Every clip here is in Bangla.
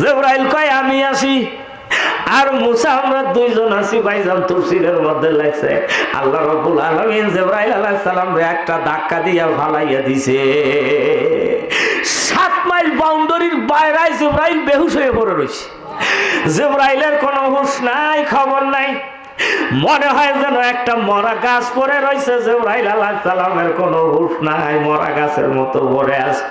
জেব্রাইল কয়, আমি আসি। আর মুসা, আমরা দুইজন আছি, ভাইজান তুলসিরের মধ্যে লাগছে। আল্লাহ রব্বুল আলামিন জেব্রাইল আলাইহিস সালাম একটা ধাক্কা দিয়া ফালাইয়া দিছে। সাত মাইল বাউন্ডারির বাইরায় জেব্রাইল বেহুশ হয়ে পড়ে রয়েছে জেব্রাইলের কোনো হুঁশ নাই, খবর নাই। মনে হয় যেন একটা মরা গাছ পড়ে রয়েছে জেব্রাইল আলাইহিস সালামের কোনো হুঁশ নাই, মরা গাছের মতো পড়ে আছে।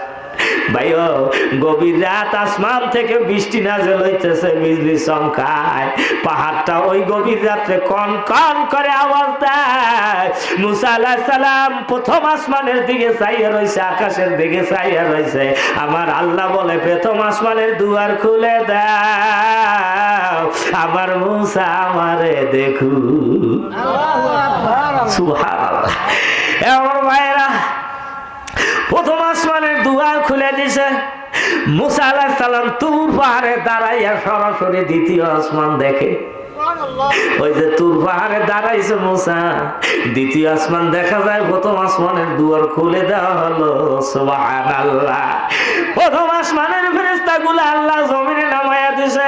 ভাইও গভীর রাত আসমান থেকে বৃষ্টি নাজেল হইতেছে বিজলি চমকায় পাহাড়টা ওই গভীর রাত্রে কন কন করে আওয়াজ দেয়। মুসা সালাম প্রথম আসমানের দিকে চাইয়া রয়েছে আকাশের দিকে চাইয়া রয়েছে আমার আল্লাহ বলে প্রথম আসমানের দুয়ার খুলে দাও। আমার মুসা আমারে দেখু এ আমার ভাইরা আসমানের দুয়ার খুলে দিছে। মুসা আলাহ সালাম তুর পাহাড়ে দাঁড়াইয়া সরাসরি দ্বিতীয় আসমান দেখে। ওই যে তুর পাহাড়ে দাঁড়াইছে মুসা। দ্বিতীয় আসমান দেখা যায় প্রথম আসমানের দুয়ার খুলে দেওয়া হলো। আল্লাহ প্রথম আসমানের ফেরেস্তা গুলো আল্লাহ জমিনে নামাইয়া দিছে।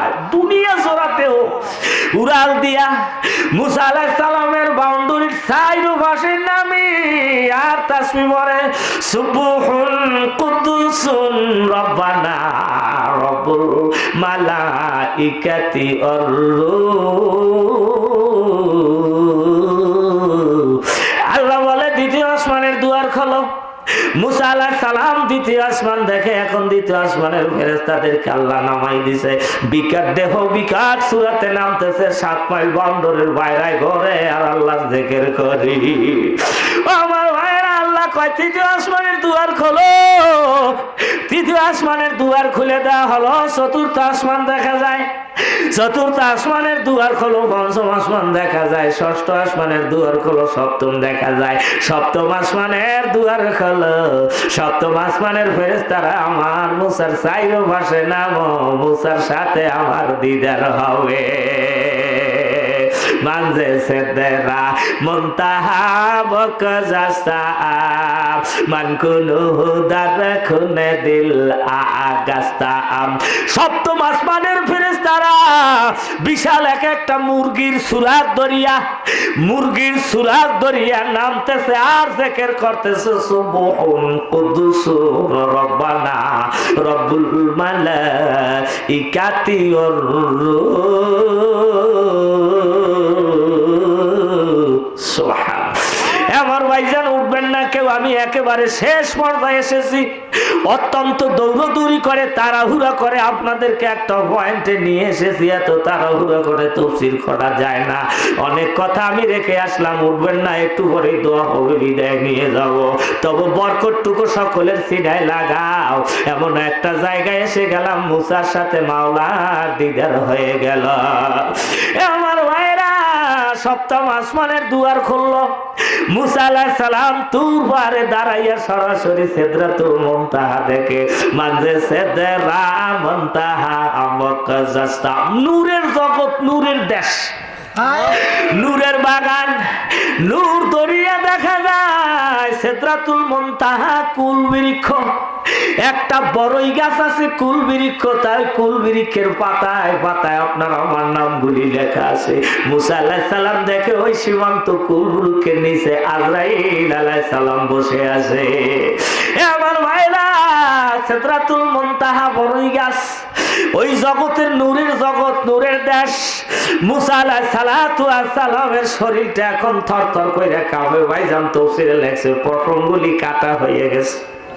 দুনিয়া জোড়াতেও উড়াল দিয়া মুসা আলাইহিস সালামের বাউন্ডারির সাইরু ভাষের নামে, আর তাসমি পরে সুবহুন কুদ্দুসুন রব্বানা রব্বুল মালাইকাতি আল্লাহ বলে, দ্বিতীয় আসমানের দুয়ার খোলো। মুসা আলাহ সালাম দ্বিতীয় আসমান দেখে, এখন দ্বিতীয় আসমানের ফেরেস্তাদেরকে আল্লাহ নামাই দিছে। বিকাট দেহ বিকাট সুরাতে নামতেছে, সাত মাইল বন্দরের বাইরায় ঘরে, আর আল্লাহ জেকের করি। আমার কয়, তৃতীয় আসমানের দুয়ার খোলো। তৃতীয় আসমানের দুয়ার খুলে দেওয়া হলো। চতুর্থ আসমান দেখা যায়। চতুর্থ আসমানের দুয়ার খোলো, পঞ্চম আসমান দেখা যায়। ষষ্ঠ আসমানের দুয়ার খোলো, সপ্তম দেখা যায়। সপ্তম আসমানের দুয়ার খোলো। সপ্তম আসমানের ফেরেস্তারা আমার মুসার সাইরো ভাসে নাম। মুসার সাথে আমার দিদার হবে। মুনতাহা বক জাস্তা মান কুনু হুদার খুনে দিল আগাস্তা আম সপ্তম আসমানের ফেরেশতারা বিশাল এক একটা মুরগির সুরাত দরিয়া মুরগির সুরাত দরিয়া নামতেছে, আর জেকের করতেছে, সুবহুন কুদুসুর রব্বানা, রব্বুল মালাইকাতি ওর আমি একেবারে শেষ পর্যায়ে এসেছি। অত্যন্ত দৌড়দৌড়ি করে, তাড়াহুড়া করে আপনাদেরকে একটা পয়েন্টে নিয়ে এসেছি। এত তাড়াহুড়া করে তফসির করা যায় না। অনেক কথা আমি রেখে আসলাম, উঠবেন না, একটু পরেই দোয়া হবে, বিদায় নিয়ে যাব। তবে বরকটটুকু সকলের সিনায় লাগাও। এমন একটা জায়গায় এসে গেলাম, মুসার সাথে মাওলার দিদার হয়ে গেল। সপ্তম আসমানের দুয়ার খুললো। মুসা আলাইহিস সালাম তুর পারে দাঁড়াইয়া সরাসরি সেদরাতুল মুনতাহা দেখে মাঝে সেদরা মুনতাহা আমক জাস্তা নূরের জগৎ নূরের দেশ। নূরের বাগান নূর দরিয়া দেখা যায়। সেদ্রাতুল মুনতাহা কুল বৃক্ষ একটা বড়ই গাছ আছে কুল বৃক্ষ তার কুল বৃক্ষের পাতায় পাতায় আপনার আমার নামগুলি লেখা আছে। মুসা আলাইহিস সালাম দেখে ওই সীমান্ত কুল বৃক্ষের নিচে আজরাইল আলাইহিস সালাম বসে আছে। আমার ভাইরা, সেদ্রাতুল মুনতাহা বড়ই গাছ। ওই জগতের নূরের জগৎ, নূরের দেশ। মুসা আলাইহিস সালাতু শরীরটা এখন থরথর করে কাঁপে। ভাইজান তফসিরে লেখছে পশমগুলি কাটা হয়ে গেছে।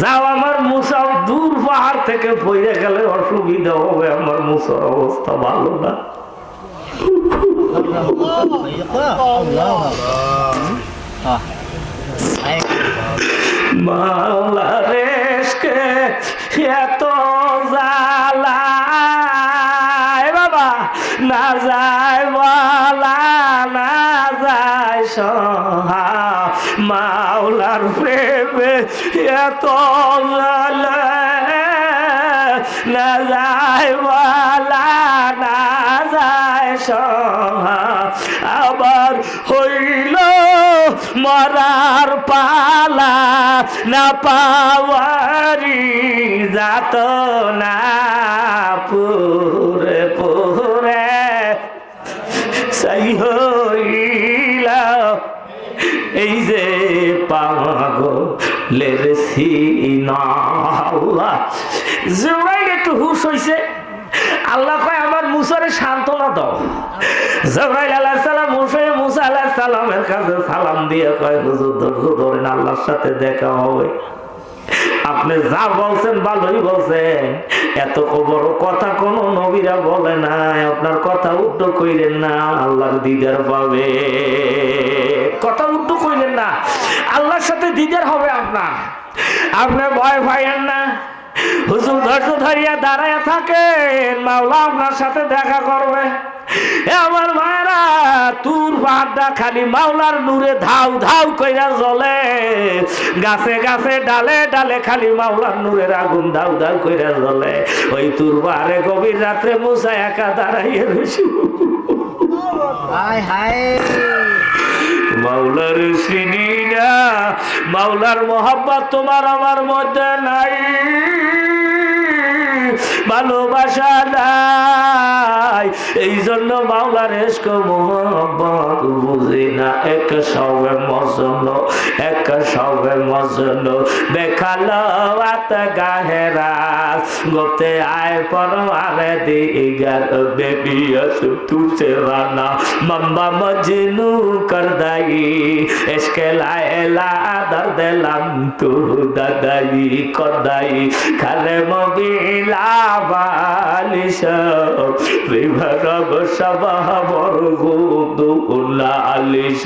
যাও আমার মুসাও দূর পাহাড় থেকে পড়ে গেলে অসুবিধা হবে, আমার মুসার অবস্থা ভালো না। মাওলা রেশকে এত জালা বাবা, না যায় বলা, না যায় সহা। মাওলার প্রেমে এত জ্বালা না যায় বলা না যায় আবার হইল মরার পালা, না পাওয়ারি যাত না পুরে পুরে। সাই হইল এই যে আল্লাহ কয় আমার মুসারে সান্ত্বনা দাও জব্রাইল আলাইহিস সালাম মুসা মুসা আলাইহিস সালামের কাছে সালাম দিয়ে কয় হুজুর ধরেন আল্লাহর সাথে দেখা হবে। আপনি যা বলছেন ভালোই বলছেন এত বড় কথা কোন নবীরা বলে না, আপনার কথা উদ্ধ কইলেন না। আল্লাহর দিদার পাবে কথা উদ্ধ কইলেন না। দিদার হবে আপনার। আপনি ভয় পাইয়েন না। হুজুর ধৈর্য ধরিয়া দাঁড়ায় থাকেন, মাওলা আপনার সাথে দেখা করবে। আমার মায়েরা, তুর পাহাড়টা খালি মাওলার নূরে ধাউ ধাউ কইরা জ্বলে। গাছে গাছে ডালে ডালে খালি মাওলার নূরের আগুন ধাউ ধাউ কইরা জ্বলে। ওই তুর পাহাড়ে গভীর রাত্রে মুসা একা দাঁড়াইয়া রয়েছে হায় হায়। মাওলার চিনি না মাওলার মোহাব্বত তোমার আমার মধ্যে নাই। ভালোবাসা নাই। এই জন্য মাওলার এসক মোহাম্মদ বুঝি না, এক সবে মজন, এক সবে মজন। দেখাল আত গাহেরা গোতে আয় পর আরে দিগার বেবি আসু তুসে রানা। মাম্বা মজনু কর দাই এসকে লায়লা আদর দেলাম তু দাদাই, করদাই। খালে খারে বালিশ বিভরব সবহ বরগু দুলালিশ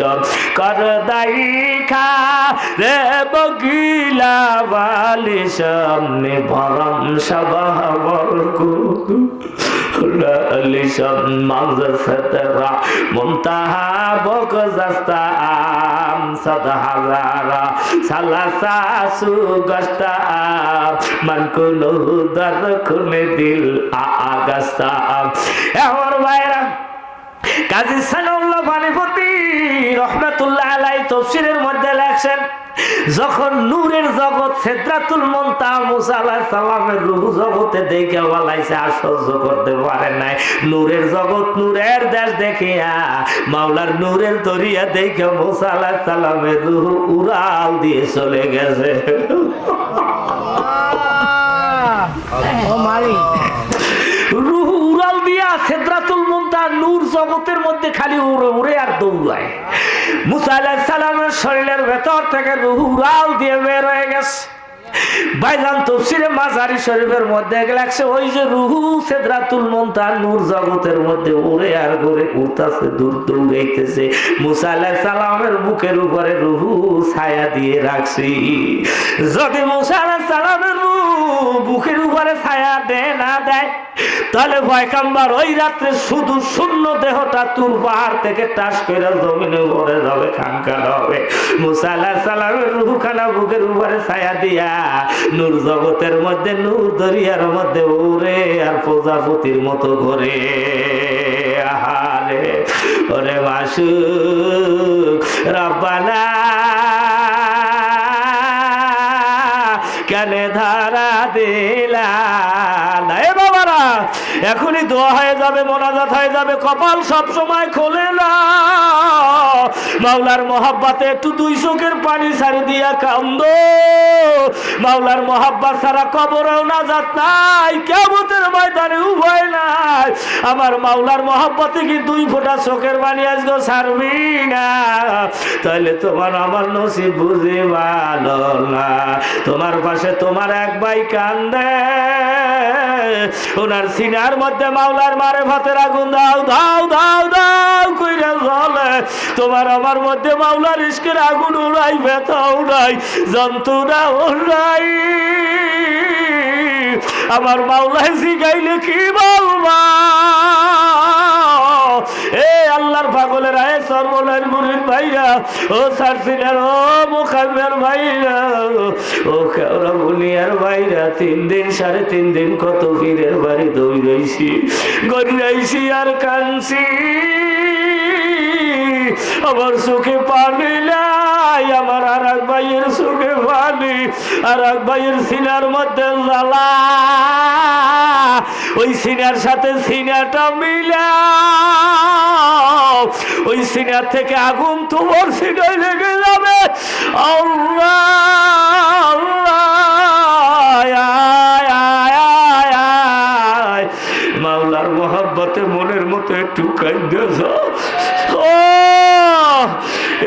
কর দাইখা রে বগিলা বালিশ নিভরম সবহ বরগু ليش منظر سترا منتهى بغزستا ام صد هزارا سلاسا سو گشتا ام আম মান কুলু দর খুনে দিল আগস্তা। আম এহর ভাইরা, কাজী সানাউল্লাহ পানিপতি রহমাতুল্লাহ আলাই তফসিরের মধ্যে লেখছেন, যখন নূরের জগৎ সেদ্রাতুল মন্তা মুসা আলাইহিস সালামের রূহ জগতে দেখে বলাইছে আর সহ্য করতে পারে নাই। নূরের জগৎ নূরের দেশ দেখিয়া, মাওলার নূরের দরিয়া দেখে মুসা আলাইহিস সালামের রূহ উড়াল দিয়ে চলে গেছে। রুহ উড়াল দিয়া সেদ্রাতুল মুমতা নূর জগতের মধ্যে খালি উড়ে উড়ে আর দৌড়ায়। মুসা আলাইহিস সালামের শরীরের ভেতর থেকে রুহ উড়াল দিয়ে বের হয়ে গেছে। বাইজান তফসিরে মাজারি শরীফের মধ্যে লাগছে ওই যে রুহু সেদ্রাতুল নূর জগতের মধ্যে উড়ে আর ঘুরে উঠতেছে দূর দৌড়াইতেছে। মুসা আলাইহিস সালামের বুকের উপরে রুহু ছায়া দিয়ে রাখছি। যদি মুসা আলাইহিস রুহ বুকের উপরে ছায়া দেয় না দেয়। তাহলে ভয়কাম্বার ওই রাত্রে শুধু শূন্য দেহটা তুর পাহাড় থেকে টাস করে জমিনে উপরে যাবে খানকার হবে। মুসাল্লা সালামের রুখানা বুকের উপরে ছায়া দিয়া নূর জগতের মধ্যে, নূর দরিয়ার মধ্যে আর প্রজাপতির মতো করে আহারে, ওরে মাসু রব্বানা ধারা দিলা না এ বাবারা এখনই দোয়া হয়ে যাবে, মোনাজাত হয়ে যাবে, কপাল সব সময় খোলে না। মাওলার মহাব্বাতে একটু দুই চোখের পানি ছাড়ি দিয়া কান্দ। মাওলার মহাব্বাত ছাড়া কবরেও না যাত নাই কেমতের ময়দানে উভয় নাই। আমার মাওলার মহাব্বাতে কি দুই ফোঁটা চোখের পানি আজকে ছাড়বি না? তাহলে তোমার আমার নসিব বুঝে ভালো না। তোমার পাশে তোমার এক ভাই কান্দে, ওনার সিনার তার মধ্যে মাওলার মারে ভাতের আগুন দাও দাও দাও দাও কইরে জলে তোমার আমার মধ্যে মাওলার ইস্কের আগুন উড়াই, ব্যথা উড়াই, যন্ত্রণা উড়াই। আমার মাওলায় জিগাইলে কি বলবা? এ আল্লাহর পাগলের আয় সর্বনার মুরির ভাইরা, ও সারসিনার, ও মুখামের ভাইরা, ও কেওরা বুনিয়ার ভাইরা, তিন দিন সাড়ে তিন দিন কত পীরের বাড়ি দৌড়াইছি, গড়াইছি আর কানছি আমার চোখে পানি নাই, আমার আর এক ভাইয়ের চোখে পানি আর এক ভাইয়ের সিনার মধ্যে জ্বালা। ওই সিনার সাথে সিনাটা মিলা ওই সিনার থেকে আগুন তোমার সিনায় লেগে যাবে। মাওলার মোহাব্বতে মনের মতো একটু কাঁদে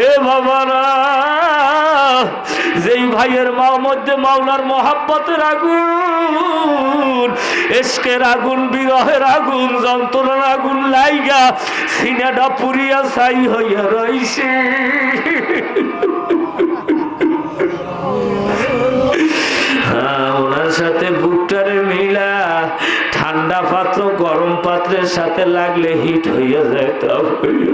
এ বাবারা, যেই ভাইয়ের মা মধ্যে মাওলার মোহাব্বতের আগুন, এসকের আগুন, বিরহের আগুন, যন্ত্রণার আগুন লাইগা সিনেটা পুরিয়া ছাই হইয়া রইছে হ্যাঁ ওনার সাথে বুকটারে মিলা, ঠান্ডা পাত্র, গরম পাত্রের সাথে লাগলে হিট হইয়া যায় তা হইয়া।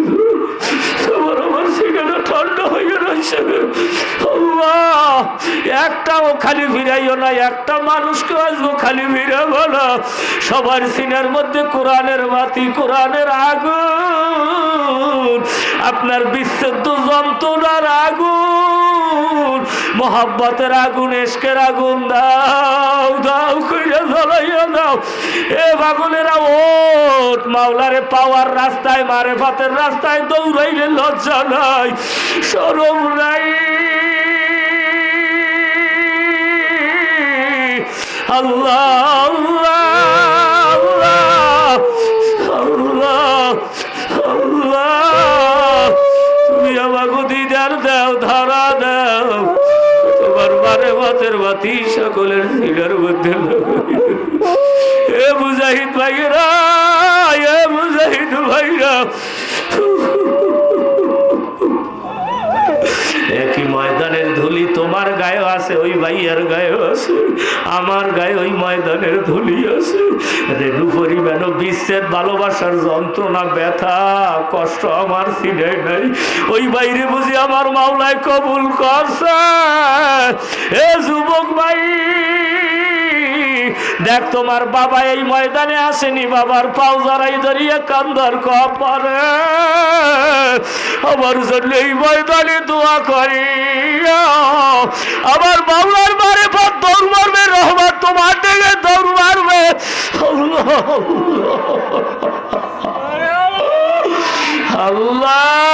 হইয়া রয়েছে আল্লাহ, একটাও খালি ফিরাইও না একটা মানুষকে আসব খালি ফিরাবো না সবার সিনের মধ্যে কোরআনের বাতি কোরআনের আগুন আপনার বিচ্ছেদ্য যন্ত্রণার আগুন মোহাব্বতের আগুন এসকের আগুন দাও দাও কইরা জ্বালাইয়া দাও। এ বাগুনেরা ওট মাওলারে পাওয়ার রাস্তায় মারে ভাতের রাস্তায় দৌড়াইলে লজ্জা নাই সরম নাই। আল্লাহ আল্লাহ আল্লাহ আল্লাহ তুমি আমাকে দিদার দাও ধরা দাও তোমার বারে বাতের বাতি সকলের সিগার মধ্যে। এ মুজাহিদ ভাইরা এ মুজাহিদ ভাইরা তোমার গায়ে আছে, ওই ভাইয়ার গায়ে আছে, আমার গায়ে ওই ময়দানের ধুলি আছে। রেণু পরিমাণ বিশ্বের ভালোবাসার যন্ত্রণা, ব্যথা, কষ্ট আমার সিনে নাই। ওই বাইরে বুঝি আমার মাওলায় কবুল করছে। এ যুবক ভাই! দেখ, তোমার বাবা এই ময়দানে আসেনি, বাবার পাও জড়াই ধরিয়ে কান্দার কপারে আমার জন্য এই ময়দানে দোয়া করি আমার বাংলার মারে পর দৌড় মারবে রহমান তোমার দিকে দৌড় মারবে। আল্লাহ।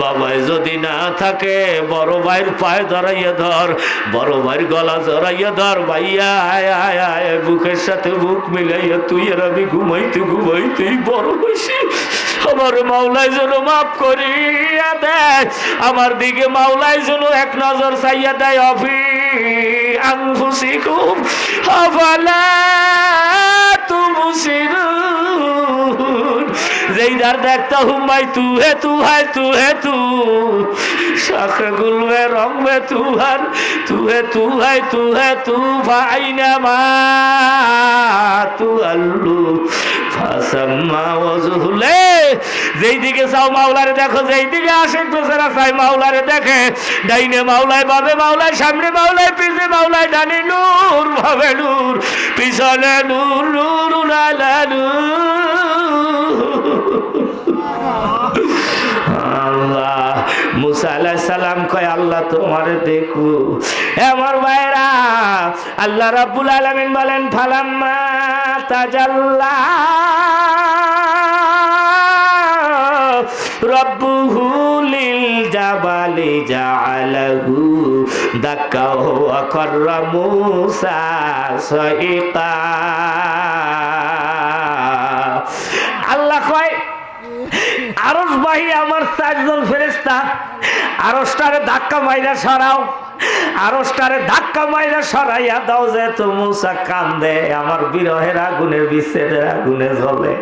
বাবাই যদি না থাকে, বড় ভাইয়ের পায়ে ধরাইয়া ধর, বড় ভাইয়ের গলা জড়াইয়া ধর, ভাইয়া, আয় আয় আয় বুকের সাথে বুক মিলাইয়া তুই আর আমি ঘুমাইতে, ঘুমাইতেই বড় হয়েছি আমার মাওলাই যেন মাফ করিয়া দেয়, আমার দিকে মাওলাই যেন এক নজর চাইয়া দেয়, অফি আংফুসিকুম আফালা তুমসিরুন যেই দার দেখতা হুম ভাই তু, হে তু হায় তু, হে তু। শাখে গুল মে রং মে তু হার, তু হে তু তু, হে তু মা, তু আল্লু। চাও মাওলারে দেখো যেই দিকে আসে বেচারা চাই মাওলারে দেখে। ডাইনে মাওলায় বাবে মাওলায়, সামনে মাওলায়, পিছে মাওলায় ডানে নূর, ভাবে নূর, পিছনে নূর নূর, উনালা আল্লাহ মুসা আলাহ সালাম কয়, আল্লাহ তোমার দেখু। আমার ভাইরা আল্লাহ রাব্বুল আলামিন বলেন, ফালাম্মা তাজাল্লা রব্বুহু লিল জাবালি জাআলাহু। দাক্কা ওয়া কাররা মুসা সাইকা আল্লাহ কয় আরস বাহি আমার চারজন ফেরেস্তা আরসটারে ধাক্কা মাইরা সরাও আরস্টারে ধাক্কা মাইরা সরাইয়া দাও যে তো মুসা কান্দে, আমার বিরহের আগুনে বিচ্ছেদের আগুনে জ্বলে,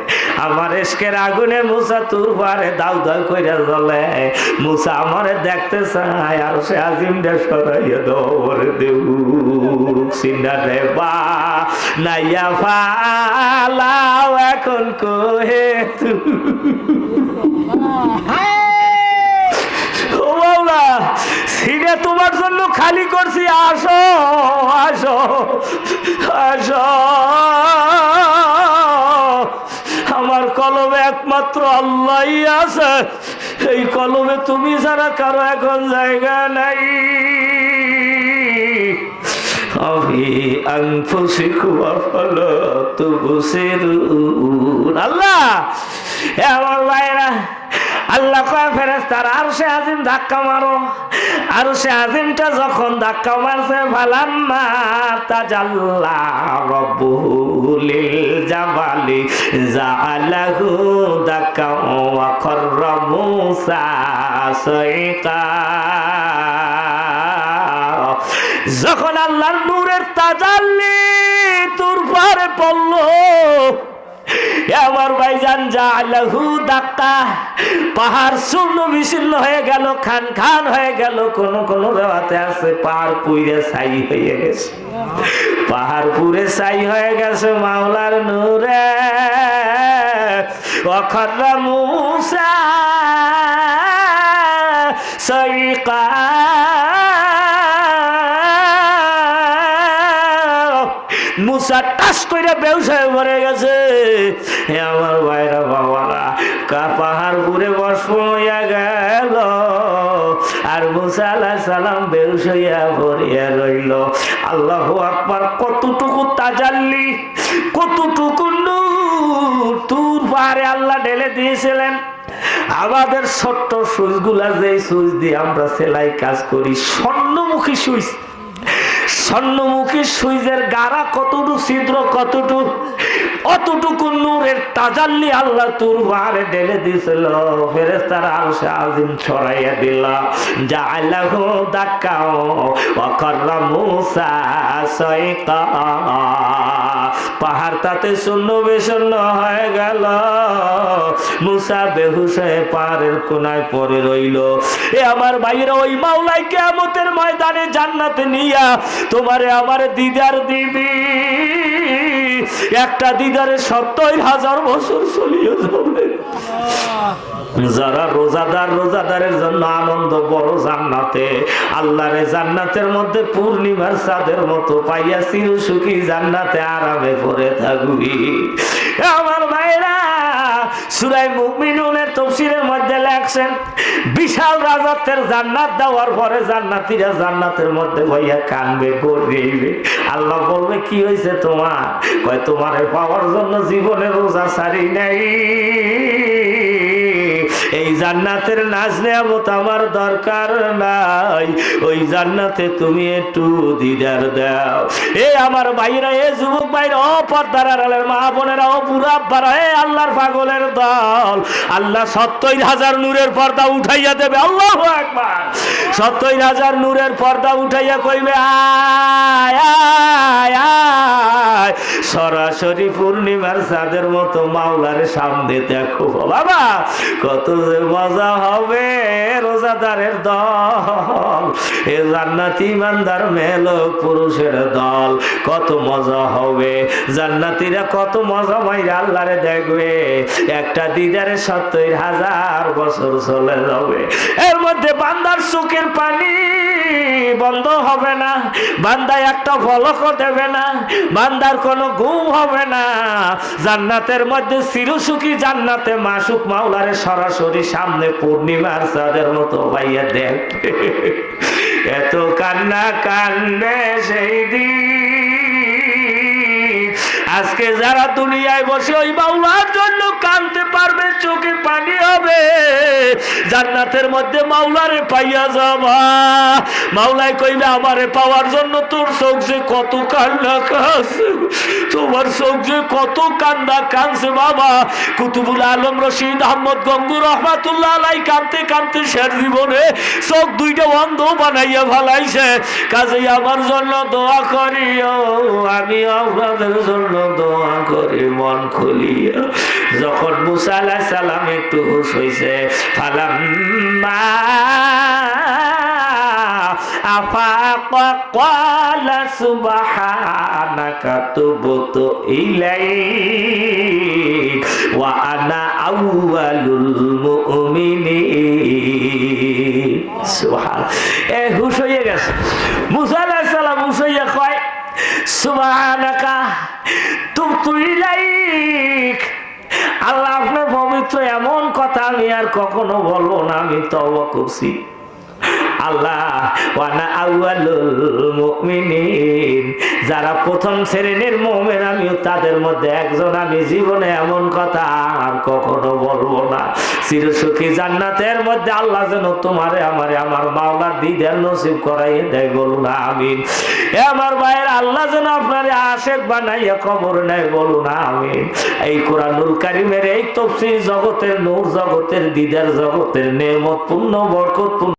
আমার এসকের আগুনে মুসা তুর পারে দাউ দাউ কইরা জ্বলে, মুসা আমারে দেখতে চায়, আর সে আজিমটা সরাইয়া দাও দেউ। সিন্ডা রে বা, নাইয়া ফালাও এখন কোহে তুই বাউলা সিনে তোমার জন্য খালি করছি, আসো আসো আসো। আমার কলমে একমাত্র আল্লাহ আছে। এই কলমে তুমি ছাড়া কারও এখন জায়গা নাই। আল্লাহ আমার ভাইরা। আল্লাহ কয় ফেরেস্তার আর সে আজিম ধাক্কা মারো। আর সে আজিমটা যখন ধাক্কা মারছে, ফালাম্মা তাজাল্লা রব্বুল জাবালি জাআলাহু দাক্কা ওয়া খররা মূসা সাইকা যখন আল্লাহর নূরের তাজাল্লি তোর পারে পড়ল আমার ভাইজান আল্লাহু দাক্কা পাহাড় শূন্য বিচ্ছিন্ন হয়ে গেল, খান খান হয়ে গেল, কোন কোন দেওয়াতে আছে, পাহাড় পুইরে ছাই হয়ে গেছে। পাহাড় পুরে ছাই হয়ে গেছে মাওলার নূরে। অখরা মুসা সৈকা মুসা টাস করে ব্যবসায় মরে গেছে। হে আমার ভাইরা বাবারা, কা পাহাড় পুরে বসিয়া গেল। আর মুসা আলাহ সালাম বেউসাইয়া ভরিয়া রইল। আল্লাহ আকবার, কতটুকু তাজাল্লি, কতটুকু নূর। তুর পাহাড়ে আল্লাহ ঢেলে দিয়েছিলেন। আমাদের ছোট্ট সুইচগুলা যে সুইচ দিয়ে আমরা সেলাই কাজ করি, স্বর্ণমুখী সুইচ। স্বর্ণমুখী সুইজের গাড়া কতটুকু, ছিদ্র কতটুকু, অতটুকু নূরের তাজাল্লি আল্লাহ তোর বারে ঢেলে দিছিল ফেরেস্তার আলসে আজিম ছড়াইয়া দিল যা আল্লাহ দাকাও অকর্রা মুসা সৈকা পাহাড় তাতে শূন্য বিষণ্ণ হয়ে গেল। মুসা হয়ে পাহাড়ের কোনায় পড়ে রইল। এ আমার ভাইরা ওই মাওলাই কেমতের ময়দানে জান্নাতে নিয়া তোমারে আমার দিদার দিবি। একটা দিদারে সত্তর হাজার বছর চলিয়ে যাবে। যারা রোজাদার রোজাদারের জন্য আনন্দ বড় জান্নাতে, আল্লাহরে জান্নাতের মধ্যে পূর্ণিমার চাঁদের মতো পাইয়া চির সুখী জান্নাতে আরামে পড়ে থাকবি। আমার ভাইরা, সুরাই মুমিনুনের তফসিরের মধ্যে লেখছেন, বিশাল রাজত্বের জান্নাত দেওয়ার পরে জান্নাতীরা জান্নাতের মধ্যে ভাইয়া কানবে, গড়বে। আল্লাহ বলবে, কি হয়েছে তোমার? কয়, তোমারে পাওয়ার জন্য জীবনে রোজা সারি নাই। এই জান্নাতের নাচ নেয়ামত আমার দরকার নাই। ওই জান্নাতে তুমি একটু দিদার দাও। এ আমার ভাইরা, এ যুবক ভাইরা, ও পর্দার আড়ালের মা বোনেরা, ও বুড়া এ আল্লাহর পাগলের দল। আল্লাহ সত্তর হাজার নূরের পর্দা উঠাইয়া দেবে। আল্লাহ একবার সত্তর হাজার নূরের পর্দা উঠাইয়া কইবে, আয় আয় আয়। সরাসরি পূর্ণিমার চাঁদের মতো মাওলার সামনে দেখো। বাবা, কত মজা হবে রোজাদারের দল। এ জান্নাতি ইমানদার মেল পুরুষের দল। কত মজা হবে। জান্নাতিরা কত মজা মাইরা আল্লাহরে দেখবে। একটা দিদারে সত্তর হাজার বছর চলে যাবে। এর মধ্যে বান্দার চোখের পানি বন্ধ হবে না। বান্দায় একটা ফলকও দেবে না। বান্দার কোনো ঘুম হবে না। জান্নাতের মধ্যে চিরসুখী জান্নাতে মাসুক মাওলারে সরাসরি সামনে পূর্ণিমার চাঁদের মতো ভাইয়া দেখ এত কান্না কান্দে সেই দিন। আজকে যারা দুনিয়ায় বসে ওই বাউলার জন্য কানতে পারবে, চোখে পানি হবে। জান্নাতের মধ্যে মাওলারে পাইয়া যাবা। মাওলাই কইবে, আমারে পাওয়ার জন্য তোর চোখ যে কত কান্না কাছে তোমার চোখ যে কত কান্দা কানছে বাবা। কুতুবুল আলম রশিদ আহমদ গঙ্গুর রহমাতুল্লাহ আলাই কানতে কানতে শের জীবনে চোখ দুইটা অন্ধ বানাইয়া ভালাইছে কাজেই আমার জন্য দোয়া করিও আমি আপনাদের জন্য দোয়া করে মন খুলিয়া, যখন মুসা সালাম একটু হুশ হইছে ফালাম মা এ হুশ হয়ে গেছে। মুসা আলাইহিস সালাম হুশ কয়, সুবহানাকা আল্লাহ আপনার পবিত্র এমন কথা আমি আর কখনো বলব না আমি তবা করছি। আল্লাহ, ওয়ানা আউয়ালুল মুমিনিন। যারা প্রথম শ্রেণির মুমিন, আমিও তাদের মধ্যে একজন। আমি জীবনে এমন কথা আর কখনো বলব না। চিরসুখী জান্নাতের মধ্যে আল্লাহ যেন তোমারে, আমারে, আমার মাওলার দিদার নসিব করাইয়ে দেয়, বলুন আমিন। এ আমার ভাইয়ের, আল্লাহ যেন আপনারে আশেক বানাইয়া খবর নেয়, বলুন আমিন। এই কোরআনুল কারিমের এই তফসির জগতের নূর, জগতের দিদার, জগতের নেমত পূর্ণ বরকত পূর্ণ